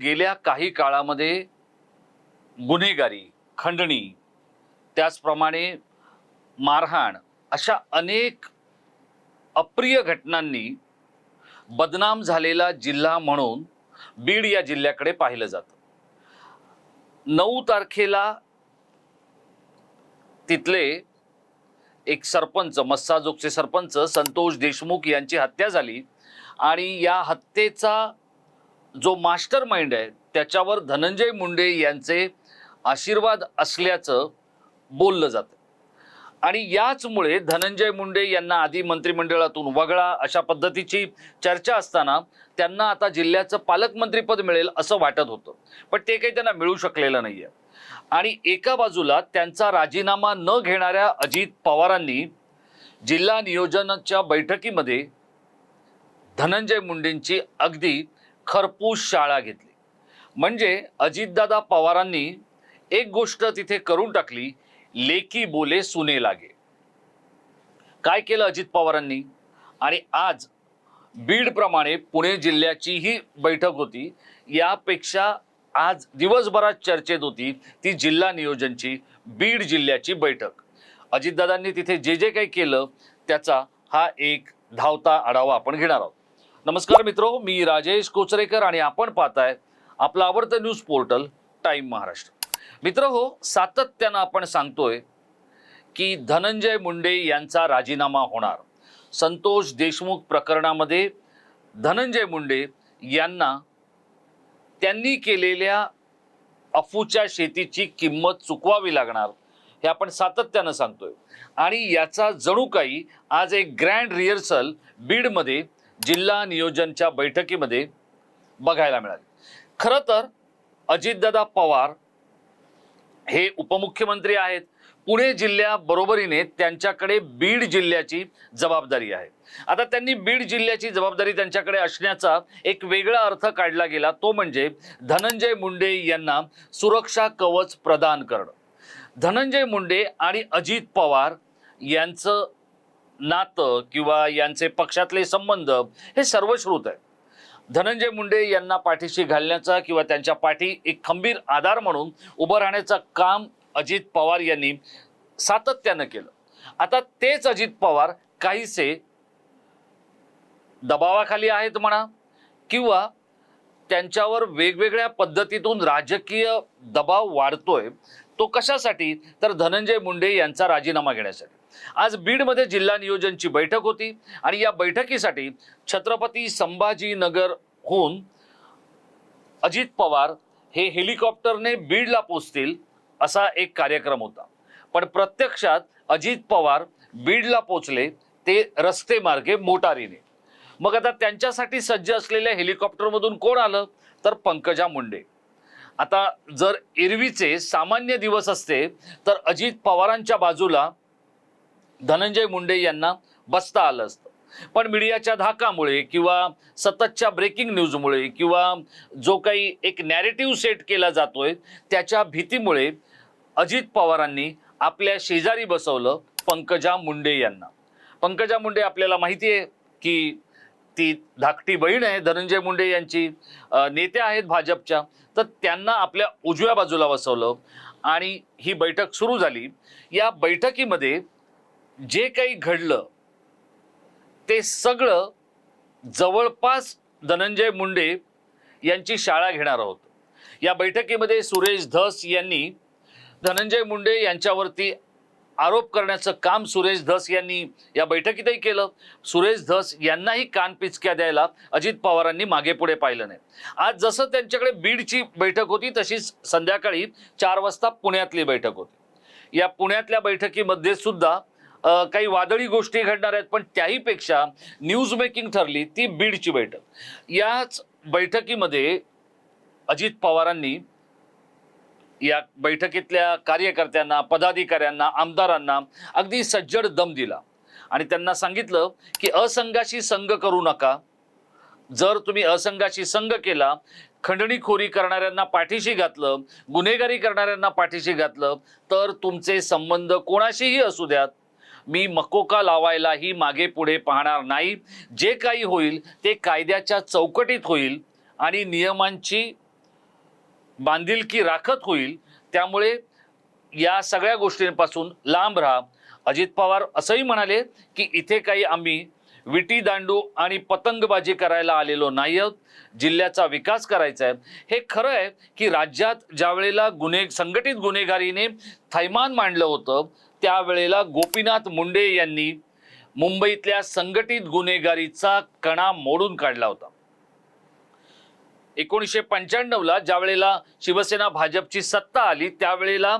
गेल्या काही काळामध्ये गुन्हेगारी खंडणी त्याचप्रमाणे मारहाण अशा अनेक अप्रिय घटनांनी बदनाम झालेला जिल्हा म्हणून बीड या जिल्ह्याकडे पाहिलं जातं. नऊ तारखेला तिथले एक सरपंच मस्साजोगचे सरपंच संतोष देशमुख यांची हत्या झाली आणि या हत्येचा जो मास्टर माइंड आहे त्याच्यावर धनंजय मुंडे यांचे आशीर्वाद असल्याचं बोललं जातं. आणि याचमुळे धनंजय मुंडे यांना आधी मंत्रिमंडळातून वगळा अशा पद्धतीची चर्चा असताना त्यांना आता जिल्ह्याचं पालकमंत्रीपद मिळेल असं वाटत होतं. पण ते काही त्यांना मिळू शकलेलं नाही आहे आणि एका बाजूला त्यांचा राजीनामा न घेणाऱ्या अजित पवारांनी जिल्हा नियोजनाच्या बैठकीमध्ये धनंजय मुंडेंची अगदी खरपूस शाळा घेतली. म्हणजे अजितदादा पवारांनी एक गोष्ट तिथे करून टाकली लेकी बोले सुने लागे. काय केलं अजित पवारांनी? आणि आज बीडप्रमाणे पुणे जिल्ह्याची ही बैठक होती. यापेक्षा आज दिवसभरात चर्चेत होती ती जिल्हा नियोजनची बीड जिल्ह्याची बैठक. अजितदादांनी तिथे जे जे काही केलं त्याचा हा एक धावता आढावा आपण घेणार आहोत. नमस्कार मित्रो मी राजेश कोचरेकर आणि आपण पाहताय आपलं आवडतं न्यूज पोर्टल टाईम महाराष्ट्र. मित्र हो सातत्यानं आपण सांगतोय की धनंजय मुंडे यांचा राजीनामा होणार. संतोष देशमुख प्रकरणामध्ये धनंजय मुंडे यांना त्यांनी केलेल्या अफूच्या शेतीची किंमत चुकवावी लागणार हे आपण सातत्यानं सांगतोय. आणि याचा जणू काही आज एक ग्रँड रिहर्सल बीडमध्ये जिल्हा नियोजनच्या बैठकीमध्ये बघायला मिळाली. खरं तर अजितदादा पवार हे उपमुख्यमंत्री आहेत. पुणे जिल्ह्याबरोबरीने त्यांच्याकडे बीड जिल्ह्याची जबाबदारी आहे. आता त्यांनी बीड जिल्ह्याची जबाबदारी त्यांच्याकडे असण्याचा एक वेगळा अर्थ काढला गेला. तो म्हणजे धनंजय मुंडे यांना सुरक्षा कवच प्रदान करणं. धनंजय मुंडे आणि अजित पवार यांचं नातं किंवा यांचे पक्षातले संबंध हे सर्वश्रुत आहे धनंजय मुंडे यांना पाठीशी घालण्याचा किंवा त्यांच्या पाठी एक खंबीर आधार म्हणून उभं राहण्याचं काम अजित पवार यांनी सातत्यानं केलं. आता तेच अजित पवार काहीसे दबावाखाली आहेत म्हणा किंवा त्यांच्यावर वेगवेगळ्या पद्धतीतून राजकीय दबाव वाढतोय तो कशासाठी? तर धनंजय मुंडे यांचा राजीनामा घेण्यासाठी. आज बीडमध्ये जिल्हा नियोजनची बैठक होती आणि या बैठकीसाठी छत्रपती संभाजीनगरहून अजित पवार हे हेलिकॉप्टरने बीडला पोचतील असा एक कार्यक्रम होता. पण प्रत्यक्षात अजित पवार बीडला पोचले ते रस्ते मार्गे मोटारीने. मग आता त्यांच्यासाठी सज्ज असलेल्या हेलिकॉप्टरमधून कोण आलं? तर पंकजा मुंडे. आता जर एरवीचे सामान्य दिवस असते तर अजित पवारांच्या बाजूला धनंजय मुंडे यांना बसता आलं असतं. पण मीडियाच्या धाकामुळे किंवा सततच्या ब्रेकिंग न्यूजमुळे किंवा जो काही एक नॅरेटिव्ह सेट केला जातोय त्याच्या भीतीमुळे अजित पवारांनी आपल्या शेजारी बसवलं पंकजा मुंडे यांना. पंकजा मुंडे आपल्याला माहिती आहे की ती धाकटी बहीण आहे धनंजय मुंडे यांची नेत्या नेते आहेत भाजपच्या तर त्यांना आपल्या उजव्या बाजूला बसवलं आणि ही बैठक सुरू झाली. या बैठकीमध्ये जे काही घडलं ते सगळं जवळपास धनंजय मुंडे यांची शाळा घेणार आहोत. या बैठकीमध्ये सुरेश धस यांनी धनंजय मुंडे यांच्यावरती आरोप करण्याचं काम सुरेश धस यांनी या बैठकीतही केलं. सुरेश धस यांनाही कानपिचक्या द्यायला अजित पवारांनी मागे पुढे पाहिलं नाही. आज जसं त्यांच्याकडे बीडची बैठक होती तशीच संध्याकाळी चार वाजता पुण्यातली बैठक होती. या पुण्यातल्या बैठकीमध्ये सुद्धा काही वादळी गोष्टी घडणार आहेत पण त्याहीपेक्षा न्यूज मेकिंग ठरली ती बीडची बैठक. याच बैठकीमध्ये अजित पवारांनी या बैठकीतल्या कार्यकर्त्यांना पदाधिकाऱ्यांना आमदारांना अगदी सज्जड दम दिला. आणि त्यांना सांगितलं की असंघाशी संघ करू नका. जर तुम्ही असंघाशी संघ केला खंडणीखोरी करणाऱ्यांना पाठीशी घातलं गुन्हेगारी करणाऱ्यांना पाठीशी घातलं तर तुमचे संबंध कोणाशीही असू द्यात. मी मकोका लावायलाही मागे पुढे पाहणार नाही. जे काही होईल ते कायद्याच्या चौकटीत होईल आणि नियमांची बांधिलकी राखत होईल. त्यामुळे या सगळ्या गोष्टींपासून लांब राहा. अजित पवार असंही म्हणाले की इथे काही आम्ही विटी दांडू आणि पतंगबाजी करायला आलेलो नाही आहोत जिल्ह्याचा विकास करायचा आहे. हे खरं आहे की राज्यात ज्या वेळेला गुन्हे संघटित गुन्हेगारीने थैमान मांडलं होतं त्यावेळेला गोपीनाथ मुंडे यांनी मुंबईतल्या संघटित गुन्हेगारीचा कणा मोडून काढला होता. एकोणीसशे पंच्याण्णवला ज्या वेळेला शिवसेना भाजपची सत्ता आली त्यावेळेला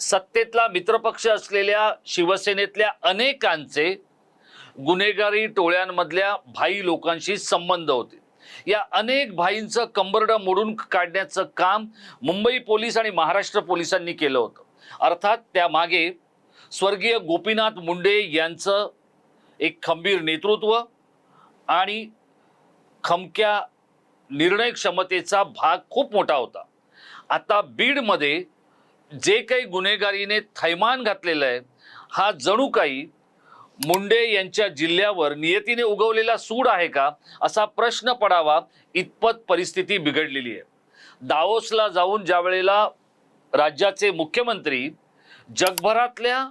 सत्तेतला मित्रपक्ष असलेल्या शिवसेनेतल्या अनेकांचे गुन्हेगारी टोळ्यांमधल्या भाई लोकांशी संबंध होते. या अनेक भाईंचं कंबरडं मोडून काढण्याचं काम मुंबई पोलीस आणि महाराष्ट्र पोलिसांनी केलं होतं. अर्थात त्यामागे स्वर्गीय गोपीनाथ मुंडे यांचं एक खंबीर नेतृत्व आणि खमक्या निर्णय क्षमतेचा भाग खूप मोठा होता. आता बीडमध्ये जे काही गुन्हेगारीने थैमान घातलेलं आहे हा जणू काही मुंडे यांच्या जिल्ह्यावर नियतीने उगवलेला सूड आहे का? असा प्रश्न पडावा इतपत परिस्थिती बिघडलेली आहे. दाओसला जाऊन ज्या वेळेला राज्याचे मुख्यमंत्री जगभरातल्या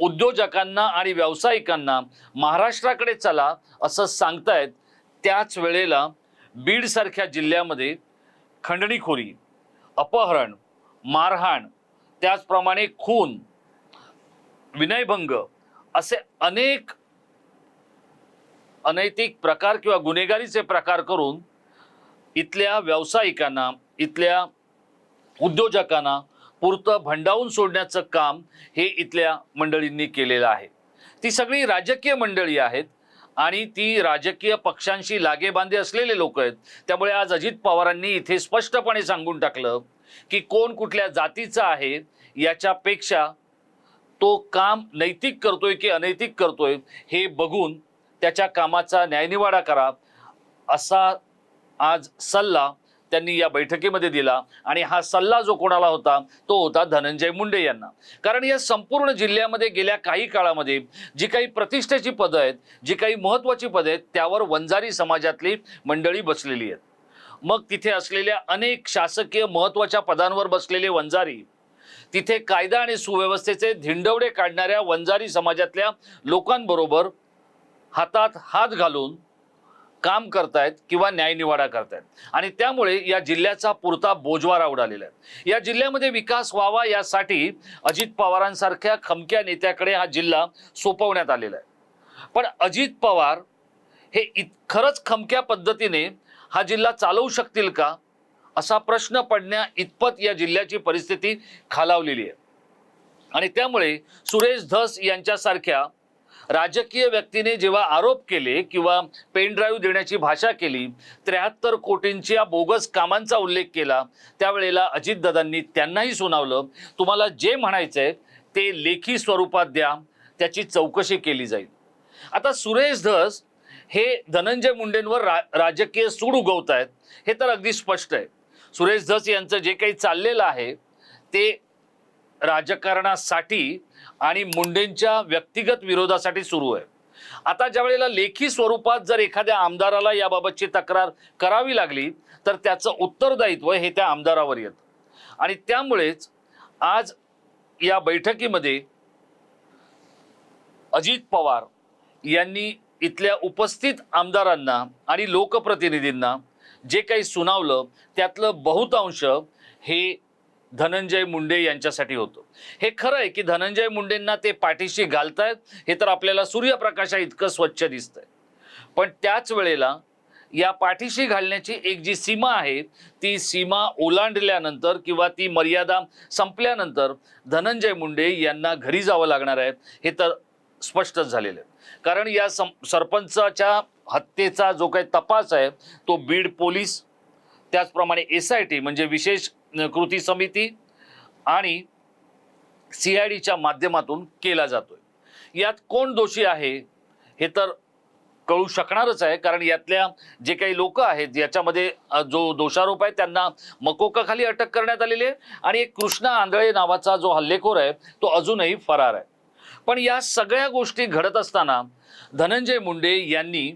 उद्योजकांना आणि व्यावसायिकांना महाराष्ट्राकडे चला असं सांगतायत त्याच वेळेला बीडसारख्या जिल्ह्यामध्ये खंडणीखोरी अपहरण मारहाण त्याचप्रमाणे खून विनयभंग असे अनेक अनैतिक प्रकार किंवा गुन्हेगारीचे प्रकार करून इथल्या व्यावसायिकांना इथल्या उद्योजकांना पुरतं भंडावून सोडण्याचं काम हे इथल्या मंडळींनी केलेलं आहे. ती सगळी राजकीय मंडळी आहेत आणि ती राजकीय पक्षांशी लागेबांधे असलेले लोक आहेत. त्यामुळे आज अजित पवारांनी इथे स्पष्टपणे सांगून टाकलं की कोण कुठल्या जातीचा आहे याच्यापेक्षा तो काम नैतिक करतोय की अनैतिक करतोय हे बघून त्याच्या कामाचा न्यायनिवाडा करा असा आज सल्ला त्यांनी या बैठकीमध्ये दिला आणि हा सल्ला जो कोणाला होता तो होता धनंजय मुंडे यांना. कारण या संपूर्ण जिल्ह्यामध्ये गेल्या काही काळामध्ये जी काही प्रतिष्ठेची पदं आहेत जी काही महत्त्वाची पदं आहेत त्यावर वंजारी समाजातली मंडळी बसलेली आहेत. मग तिथे असलेल्या अनेक शासकीय महत्त्वाच्या पदांवर बसलेले वंजारी तिथे कायदा आणि सुव्यवस्थेचे धिंडवडे काढणाऱ्या वंजारी समाजातल्या लोकांबरोबर हातात हात घालून काम करतायत किंवा न्यायनिवाडा करतायत. आणि त्यामुळे या जिल्ह्याचा पुरता बोजवारा उडालेला आहे. या जिल्ह्यामध्ये विकास व्हावा यासाठी अजित पवारांसारख्या खमक्या नेत्याकडे हा जिल्हा सोपवण्यात आलेला आहे. पण अजित पवार हे इत खरंच खमक्या पद्धतीने हा जिल्हा चालवू शकतील का? असा प्रश्न पडण्या इतपत या जिल्ह्याची परिस्थिती खालावलेली आहे. आणि त्यामुळे सुरेश धस यांच्यासारख्या राजकीय व्यक्तीने जेव्हा आरोप केले किंवा पेनड्राईव्ह देण्याची भाषा केली त्र्याहत्तर कोटींच्या बोगस कामांचा उल्लेख केला त्यावेळेला अजितदादांनी त्यांनाही सुनावलं. तुम्हाला जे म्हणायचंय ते लेखी स्वरूपात द्या त्याची चौकशी केली जाईल. आता सुरेश धस हे धनंजय मुंडेंवर रा राजकीय सूड उगवत आहेत हे तर अगदी स्पष्ट आहे. सुरेश धस यांचं जे काही चाललेलं आहे ते राजकारणासाठी आणि मुंडेंच्या व्यक्तिगत विरोधासाठी सुरू आहे. आता ज्या वेळेला लेखी स्वरूपात जर एखाद्या आमदाराला याबाबतची तक्रार करावी लागली तर त्याचं उत्तरदायित्व हे त्या आमदारावर येतं. आणि त्यामुळेच आज या बैठकीमध्ये अजित पवार यांनी इथल्या उपस्थित आमदारांना आणि लोकप्रतिनिधींना जे काही सुनावलं त्यातलं बहुतांश हे धनंजय मुंडे यांच्यासाठी होतं. हे खरं आहे की धनंजय मुंडेंना ते पाठीशी घालतायत हे तर आपल्याला सूर्यप्रकाशा इतकं स्वच्छ दिसतंय. पण त्याच वेळेला या पाठीशी घालण्याची एक जी सीमा आहे ती सीमा ओलांडल्यानंतर किंवा ती मर्यादा संपल्यानंतर धनंजय मुंडे यांना घरी जावं लागणार आहे हे तर स्पष्टच झालेलं आहे. कारण या सं सरपंचाच्या हत्येचा जो काही तपास आहे तो बीड पोलीस त्याचप्रमाणे एस आय टी म्हणजे विशेष कृती समिती आणि सी आय डीच्या माध्यमातून केला जातोय. यात कोण दोषी आहे हे तर कळू शकणारच आहे कारण यातल्या जे काही लोक आहेत याच्यामध्ये जो दोषारोप आहे त्यांना मकोकाखाली अटक करण्यात आलेली आहे आणि एक कृष्णा आंधळे नावाचा जो हल्लेखोर आहे तो अजूनही फरार आहे. पण या सगळ्या गोष्टी घडत असताना धनंजय मुंडे यांनी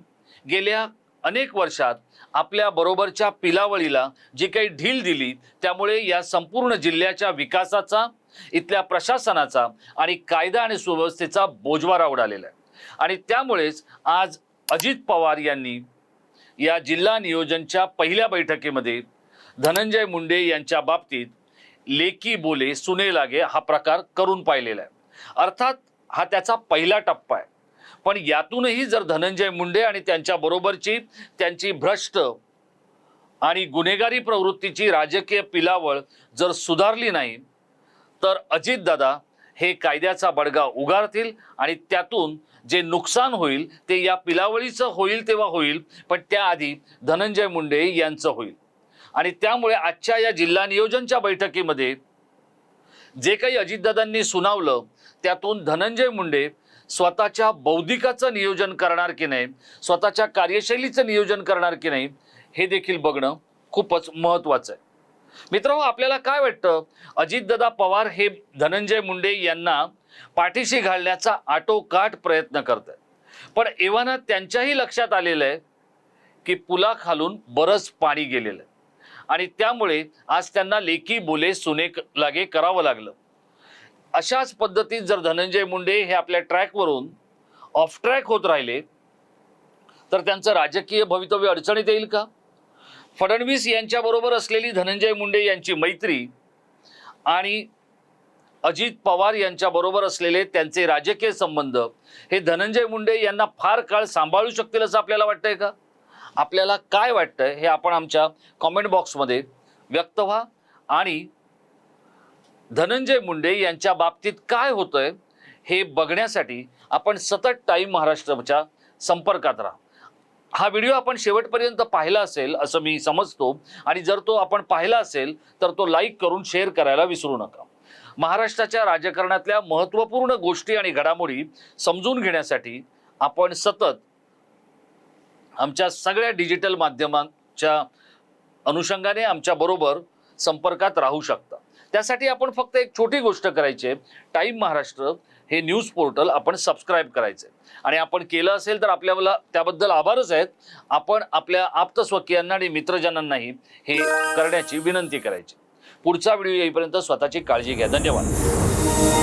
गेल्या अनेक वर्षात आपल्या बरोबरच्या पिलावळीला जी काही ढील दिली त्यामुळे या संपूर्ण जिल्ह्याच्या विकासाचा इथल्या प्रशासनाचा आणि कायदा आणि सुव्यवस्थेचा बोजवारा उडालेला आहे. आणि त्यामुळेच आज अजित पवार यांनी या जिल्हा नियोजनच्या पहिल्या बैठकीमध्ये धनंजय मुंडे यांच्या बाबतीत लेकी बोले सुने लागे हा प्रकार करून पाहिलेला आहे. अर्थात हा त्याचा पहिला टप्पा आहे. पण यातूनही जर धनंजय मुंडे आणि त्यांच्या बरोबरची त्यांची भ्रष्ट आणि गुन्हेगारी प्रवृत्तीची राजकीय पिलावळ जर सुधारली नाही तर अजितदादा हे कायद्याचा बडगा उगारतील आणि त्यातून जे नुकसान होईल ते या पिलावळीचं होईल तेव्हा होईल पण त्याआधी धनंजय मुंडे यांचं होईल. आणि त्यामुळे आजच्या या जिल्हा नियोजनच्या बैठकीमध्ये जे काही अजितदादांनी सुनावलं त्यातून धनंजय मुंडे स्वतःच्या बौद्धिकाचं नियोजन करणार की नाही? स्वतःच्या कार्यशैलीचं नियोजन करणार की नाही? हे देखील बघणं खूपच महत्त्वाचं आहे. मित्रांनो आपल्याला काय वाटतं? अजितदादा पवार हे धनंजय मुंडे यांना पाठीशी घालण्याचा आटोकाट प्रयत्न करत आहेत पण एव्हाना त्यांच्याही लक्षात आलेलं आहे की पुलाखालून बरंच पाणी गेलेलं आहे. आणि त्यामुळे आज त्यांना लेकी बोले सुने क- लागे करावं लागलं. अशाच पद्धतीत जर धनंजय मुंडे हे आपल्या ट्रॅकवरून ऑफ ट्रॅक होत राहिले तर त्यांचं राजकीय भवितव्य अडचणीत येईल का? फडणवीस यांच्याबरोबर असलेली धनंजय मुंडे यांची मैत्री आणि अजित पवार यांच्याबरोबर असलेले त्यांचे राजकीय संबंध हे धनंजय मुंडे यांना फार काळ सांभाळू शकतील असं आपल्याला वाटतंय का? आपल्याला काय वाटतंय हे आपण आमच्या कॉमेंट बॉक्समध्ये व्यक्त व्हा आणि धनंजय मुंडे यांच्या बाबतीत काय होतंय हे बघण्यासाठी आपण सतत टाईम महाराष्ट्राच्या संपर्कात राहा. हा व्हिडिओ आपण शेवटपर्यंत पाहिला असेल असं मी समजतो. आणि जर तो आपण पाहिला असेल तर तो लाईक करून शेअर करायला विसरू नका. महाराष्ट्राच्या राजकारणातल्या महत्त्वपूर्ण गोष्टी आणि घडामोडी समजून घेण्यासाठी आपण सतत आमच्या सगळ्या डिजिटल माध्यमांच्या अनुषंगाने आमच्याबरोबर संपर्कात राहू शकता. त्यासाठी आपण फक्त एक छोटी गोष्ट करायची आहे. टाईम महाराष्ट्र हे न्यूज पोर्टल आपण सबस्क्राईब करायचं आणि आपण केलं असेल तर आपल्याला त्याबद्दल आभारच आहेत. आपण आपल्या आप्तस्वकीयांना आणि मित्रजनांनाही हे करण्याची विनंती करायची पुढचा व्हिडिओ येईपर्यंत स्वतःची काळजी घ्या. धन्यवाद.